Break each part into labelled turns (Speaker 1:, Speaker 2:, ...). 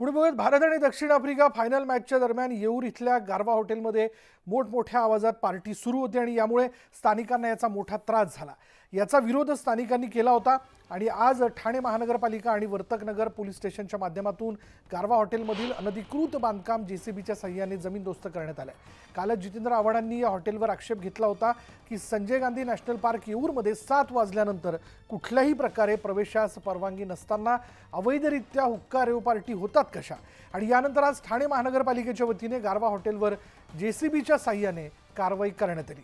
Speaker 1: पुढे बघूयात भारत आणि दक्षिण आफ्रिका फायनल मॅचच्या दरम्यान येऊर इथल्या गारवा हॉटेलमध्ये मोठमोठ्या आवाजात पार्टी सुरू होती आणि यामुळे स्थानिकांना याचा मोठा त्रास झाला. याचा विरोध स्थानिकांनी केला होता. आणि आज ठाणे महानगरपालिका आणि वर्तकनगर पोलीस स्टेशनच्या माध्यमातून गारवा हॉटेलमधील अनधिकृत बांधकाम जेसीबीच्या सहाय्याने जमीनदोस्त करण्यात आलं कालच जितेंद्र आव्हाडांनी या हॉटेलवर आक्षेप घेतला होता की संजय गांधी नॅशनल पार्क येऊरमध्ये सात वाजल्यानंतर कुठल्याही प्रकारे प्रवेशास परवानगी नसताना अवैधरित्या हुक्का रेव पार्टी होतात कशा? आणि यानंतर आज ठाणे महानगरपालिकेच्या वतीने गारवा हॉटेलवर जेसीबीच्या साह्याने कारवाई करण्यात आली.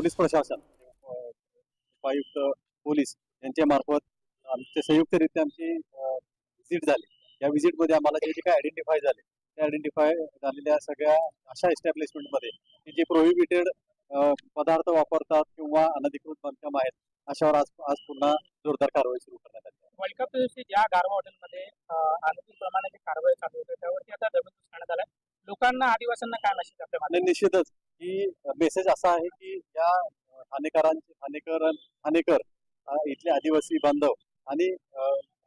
Speaker 2: पोलीस प्रशासन उपायुक्त पोलीस यांच्या मार्फत आमचे संयुक्तरित्या आमची व्हिजिट झाली. या व्हिजिटमध्ये आम्हाला जे जे काय आयडेंटिफाय झाले त्या आयडेंटिफाय झालेल्या सगळ्या अशा एस्टॅब्लिशमेंटमध्ये की जे प्रोहिबिटेड पदार्थ वापरतात किंवा अनधिकृत बांधकाम आहेत अशावर आज आज पुन्हा जोरदार कारवाई सुरू करण्यात आली.
Speaker 3: वर्ल्ड कप दिवशी ज्या गारवा हॉटेलमध्ये अनुकूल प्रमाणे जी कारवाई चालू होते त्यावरती आता जमीन करण्यात आलाय. लोकांना आदिवासींना काय नशीब आपल्या
Speaker 2: निश्चितच. की मेसेज असा आहे की या ठाणेकरांचे ठाणेकर ठाणेकर इथले आदिवासी बांधव आणि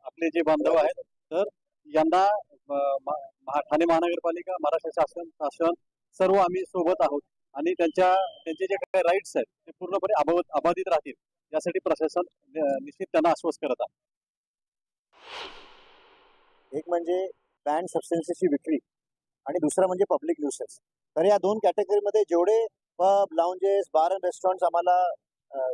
Speaker 2: आपले जे बांधव आहेत तर यांना महा- ठाणे महानगरपालिका महाराष्ट्र शासन शासन सर्व आम्ही सोबत आहोत आणि त्यांच्या त्यांचे जे काही राईट्स आहेत ते पूर्णपणे अबाधित अबाधित राहतील यासाठी प्रशासन निश्चित त्यांना आश्वस्त करत आहे.
Speaker 4: एक म्हणजे बँड सबस्टन्सेसची विक्री आणि दुसरं म्हणजे पब्लिक न्यूसेस तर या दोन कॅटेगरीमध्ये जेवढे pub lounges bar and restaurant आम्हाला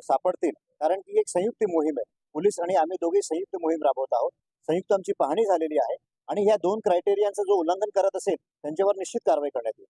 Speaker 4: सापडतील. कारण की एक संयुक्त मोहीम आहे. पोलीस आणि आम्ही दोघे संयुक्त मोहीम राबवत आहोत. संयुक्त आमची पाहणी झालेली आहे. आणि ह्या दोन क्रायटेरियांचं जो उल्लंघन करत असेल त्यांच्यावर निश्चित कारवाई करण्यात येईल.